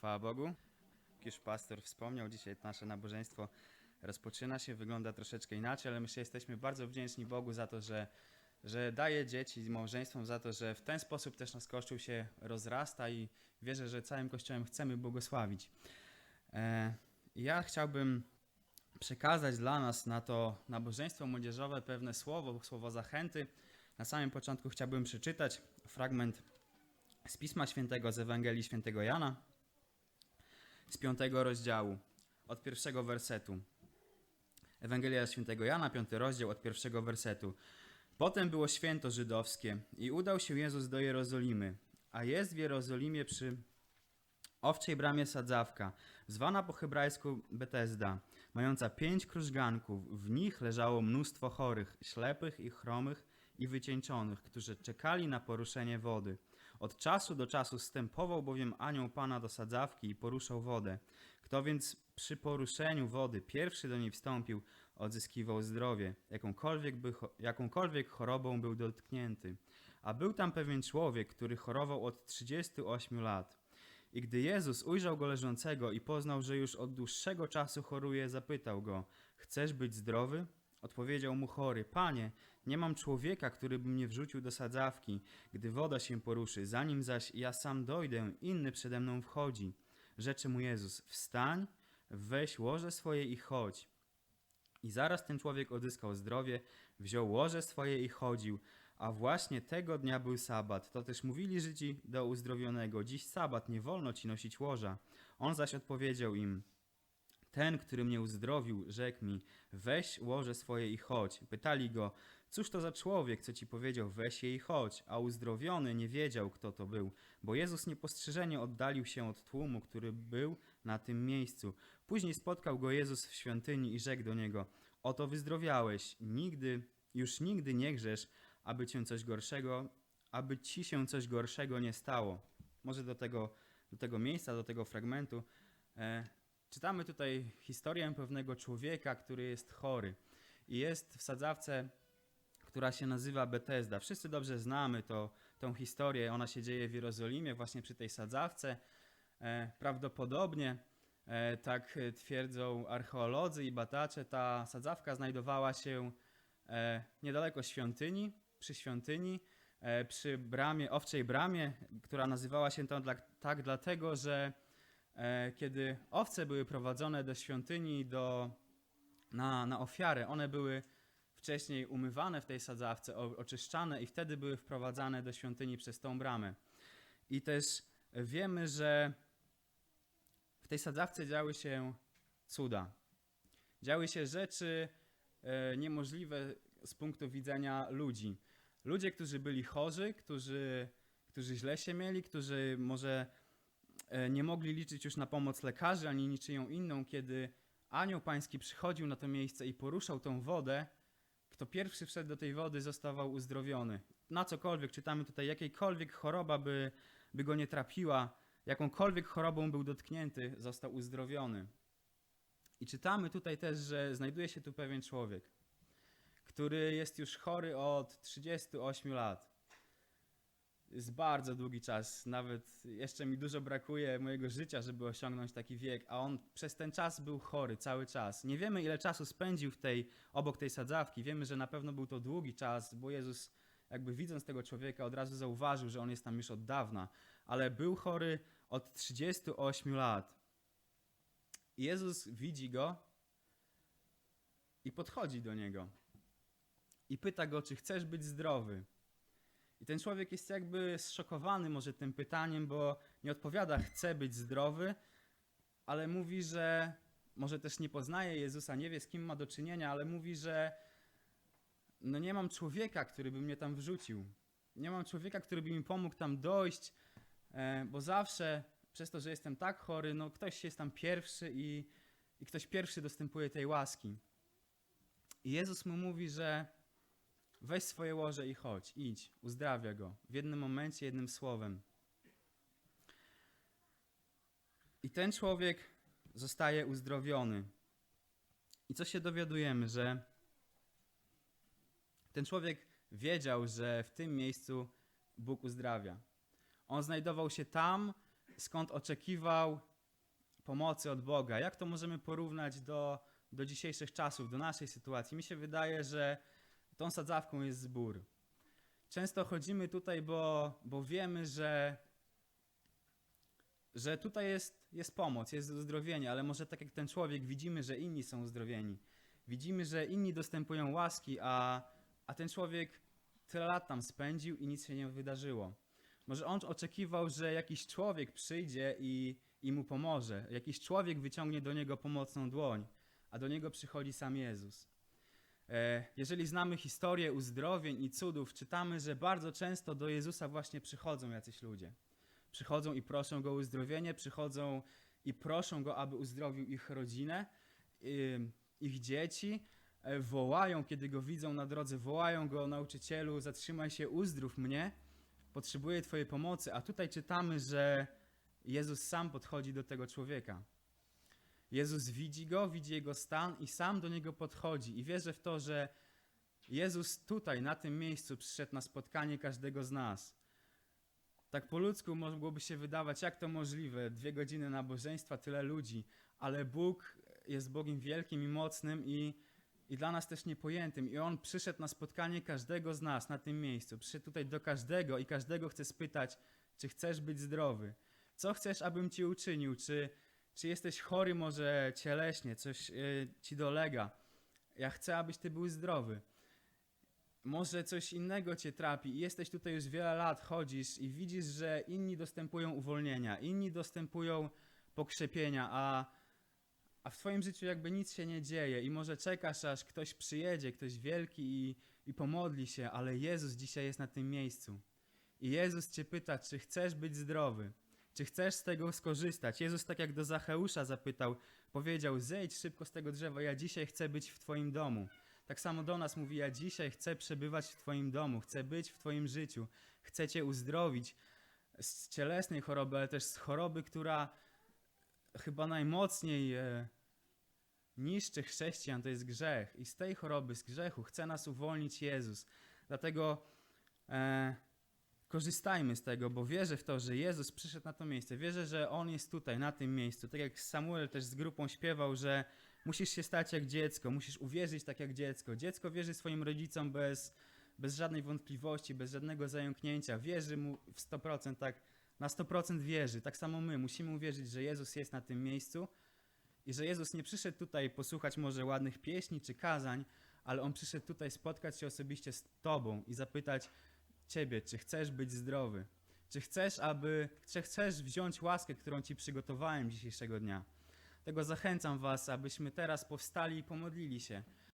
Chwała Bogu. Jak już pastor wspomniał, dzisiaj nasze nabożeństwo rozpoczyna się, wygląda troszeczkę inaczej, ale my się jesteśmy bardzo wdzięczni Bogu za to, że, że daje dzieci i małżeństwom, za to, że w ten sposób też nasz Kościół się rozrasta i wierzę, że całym Kościołem chcemy błogosławić. E, ja chciałbym przekazać dla nas na to nabożeństwo młodzieżowe pewne słowo, słowo zachęty. Na samym początku chciałbym przeczytać fragment z Pisma Świętego, z Ewangelii Świętego Jana, z piątego rozdziału, od pierwszego wersetu. Ewangelia Świętego Jana, piąty rozdział, od pierwszego wersetu. Potem było święto żydowskie i udał się Jezus do Jerozolimy, a jest w Jerozolimie przy owczej bramie sadzawka, zwana po hebrajsku Betesda, mająca pięć krużganków. W nich leżało mnóstwo chorych, ślepych i chromych i wycieńczonych, którzy czekali na poruszenie wody. Od czasu do czasu stępował bowiem anioł Pana do sadzawki i poruszał wodę. Kto więc przy poruszeniu wody pierwszy do niej wstąpił, odzyskiwał zdrowie, jakąkolwiek, by, jakąkolwiek chorobą był dotknięty. A był tam pewien człowiek, który chorował od 38 lat. I gdy Jezus ujrzał go leżącego i poznał, że już od dłuższego czasu choruje, zapytał go: Chcesz być zdrowy? Odpowiedział mu chory: Panie, nie mam człowieka, który by mnie wrzucił do sadzawki, gdy woda się poruszy. Zanim zaś ja sam dojdę, inny przede mną wchodzi. Rzeczy mu Jezus: Wstań, weź łoże swoje i chodź. I zaraz ten człowiek odzyskał zdrowie, wziął łoże swoje i chodził. A właśnie tego dnia był sabat. To też mówili Żydzi do uzdrowionego: Dziś sabat, nie wolno ci nosić łoża. On zaś odpowiedział im: Ten, który mnie uzdrowił, rzekł mi: Weź łoże swoje i chodź. Pytali go: Cóż to za człowiek, co ci powiedział: Weź je i chodź? A uzdrowiony nie wiedział, kto to był, bo Jezus niepostrzeżenie oddalił się od tłumu, który był na tym miejscu. Później spotkał go Jezus w świątyni i rzekł do niego: Oto wyzdrowiałeś, nigdy, już nigdy nie grzesz, aby cię coś gorszego, aby ci się coś gorszego nie stało. Może do tego, do tego miejsca, do tego fragmentu. E, czytamy tutaj historię pewnego człowieka, który jest chory i jest w sadzawce, która się nazywa Betesda. Wszyscy dobrze znamy to, tą historię. Ona się dzieje w Jerozolimie, właśnie przy tej sadzawce. E, prawdopodobnie, e, tak twierdzą archeolodzy i badacze, ta sadzawka znajdowała się e, niedaleko świątyni, przy świątyni, przy bramie, owczej bramie, która nazywała się dla, tak dlatego, że kiedy owce były prowadzone do świątyni do, na, na ofiarę, one były wcześniej umywane w tej sadzawce, oczyszczane i wtedy były wprowadzane do świątyni przez tą bramę. I też wiemy, że w tej sadzawce działy się cuda. Działy się rzeczy e, niemożliwe z punktu widzenia ludzi. Ludzie, którzy byli chorzy, którzy, którzy źle się mieli, którzy może e, nie mogli liczyć już na pomoc lekarzy ani niczyją inną, kiedy anioł pański przychodził na to miejsce i poruszał tą wodę, kto pierwszy wszedł do tej wody, zostawał uzdrowiony. Na cokolwiek, czytamy tutaj, jakiejkolwiek choroba by, by go nie trapiła, jakąkolwiek chorobą był dotknięty, został uzdrowiony. I czytamy tutaj też, że znajduje się tu pewien człowiek, który jest już chory od 38 lat. Jest bardzo długi czas, nawet jeszcze mi dużo brakuje mojego życia, żeby osiągnąć taki wiek, a on przez ten czas był chory cały czas. Nie wiemy, ile czasu spędził w tej, obok tej sadzawki. Wiemy, że na pewno był to długi czas, bo Jezus, jakby widząc tego człowieka, od razu zauważył, że on jest tam już od dawna, ale był chory od 38 lat. Jezus widzi go i podchodzi do niego i pyta go, czy chcesz być zdrowy. I ten człowiek jest jakby zszokowany może tym pytaniem, bo nie odpowiada, chcę być zdrowy, ale mówi, że może też nie poznaje Jezusa, nie wie z kim ma do czynienia, ale mówi, że no nie mam człowieka, który by mnie tam wrzucił. Nie mam człowieka, który by mi pomógł tam dojść, e, bo zawsze przez to, że jestem tak chory, no ktoś jest tam pierwszy i, i ktoś pierwszy dostępuje tej łaski. I Jezus mu mówi, że weź swoje łoże i chodź, idź, uzdrawia go w jednym momencie, jednym słowem. I ten człowiek zostaje uzdrowiony. I co się dowiadujemy, że ten człowiek wiedział, że w tym miejscu Bóg uzdrawia. On znajdował się tam, skąd oczekiwał pomocy od Boga. Jak to możemy porównać do, do dzisiejszych czasów, do naszej sytuacji? Mi się wydaje, że tą sadzawką jest zbór. Często chodzimy tutaj, bo, bo wiemy, że, że tutaj jest, jest pomoc, jest uzdrowienie, ale może tak jak ten człowiek widzimy, że inni są uzdrowieni. Widzimy, że inni dostępują łaski, a, a ten człowiek tyle lat tam spędził i nic się nie wydarzyło. Może on oczekiwał, że jakiś człowiek przyjdzie i, i mu pomoże. Jakiś człowiek wyciągnie do niego pomocną dłoń, a do niego przychodzi sam Jezus. E, Jeżeli znamy historię uzdrowień i cudów, czytamy, że bardzo często do Jezusa właśnie przychodzą jacyś ludzie. Przychodzą i proszą go o uzdrowienie, przychodzą i proszą go, aby uzdrowił ich rodzinę, ym, ich dzieci. E, Wołają, kiedy go widzą na drodze, wołają go, nauczycielu, zatrzymaj się, uzdrów mnie, potrzebuję Twojej pomocy. A tutaj czytamy, że Jezus sam podchodzi do tego człowieka. Jezus widzi go, widzi jego stan i sam do niego podchodzi. I wierzę w to, że Jezus tutaj, na tym miejscu, przyszedł na spotkanie każdego z nas. Tak po ludzku mogłoby się wydawać, jak to możliwe, dwie godziny nabożeństwa, tyle ludzi, ale Bóg jest Bogiem wielkim i mocnym i, i dla nas też niepojętym. I On przyszedł na spotkanie każdego z nas na tym miejscu. Przyszedł tutaj do każdego i każdego chce spytać, czy chcesz być zdrowy? Co chcesz, abym Ci uczynił? Czy, czy jesteś chory może cieleśnie, coś y, Ci dolega? Ja chcę, abyś Ty był zdrowy. Może coś innego Cię trapi i jesteś tutaj już wiele lat, chodzisz i widzisz, że inni dostępują uwolnienia, inni dostępują pokrzepienia, a, a w Twoim życiu jakby nic się nie dzieje i może czekasz, aż ktoś przyjedzie, ktoś wielki i, i pomodli się, ale Jezus dzisiaj jest na tym miejscu. I Jezus Cię pyta, czy chcesz być zdrowy, czy chcesz z tego skorzystać. Jezus tak jak do Zacheusza zapytał, powiedział, zejdź szybko z tego drzewa, ja dzisiaj chcę być w Twoim domu. Tak samo do nas mówi, ja dzisiaj chcę przebywać w Twoim domu, chcę być w Twoim życiu, chcę Cię uzdrowić z cielesnej choroby, ale też z choroby, która chyba najmocniej e, niszczy chrześcijan, to jest grzech. I z tej choroby, z grzechu chce nas uwolnić Jezus. Dlatego e, korzystajmy z tego, bo wierzę w to, że Jezus przyszedł na to miejsce. Wierzę, że On jest tutaj, na tym miejscu. Tak jak Samuel też z grupą śpiewał, że musisz się stać jak dziecko, musisz uwierzyć tak jak dziecko. Dziecko wierzy swoim rodzicom bez, bez żadnej wątpliwości, bez żadnego zająknięcia. Wierzy mu w 100%, tak na 100% wierzy. Tak samo my musimy uwierzyć, że Jezus jest na tym miejscu i że Jezus nie przyszedł tutaj posłuchać może ładnych pieśni czy kazań, ale On przyszedł tutaj spotkać się osobiście z Tobą i zapytać Ciebie, czy chcesz być zdrowy? Czy chcesz, aby, czy chcesz wziąć łaskę, którą Ci przygotowałem dzisiejszego dnia? Tego zachęcam Was, abyśmy teraz powstali i pomodlili się.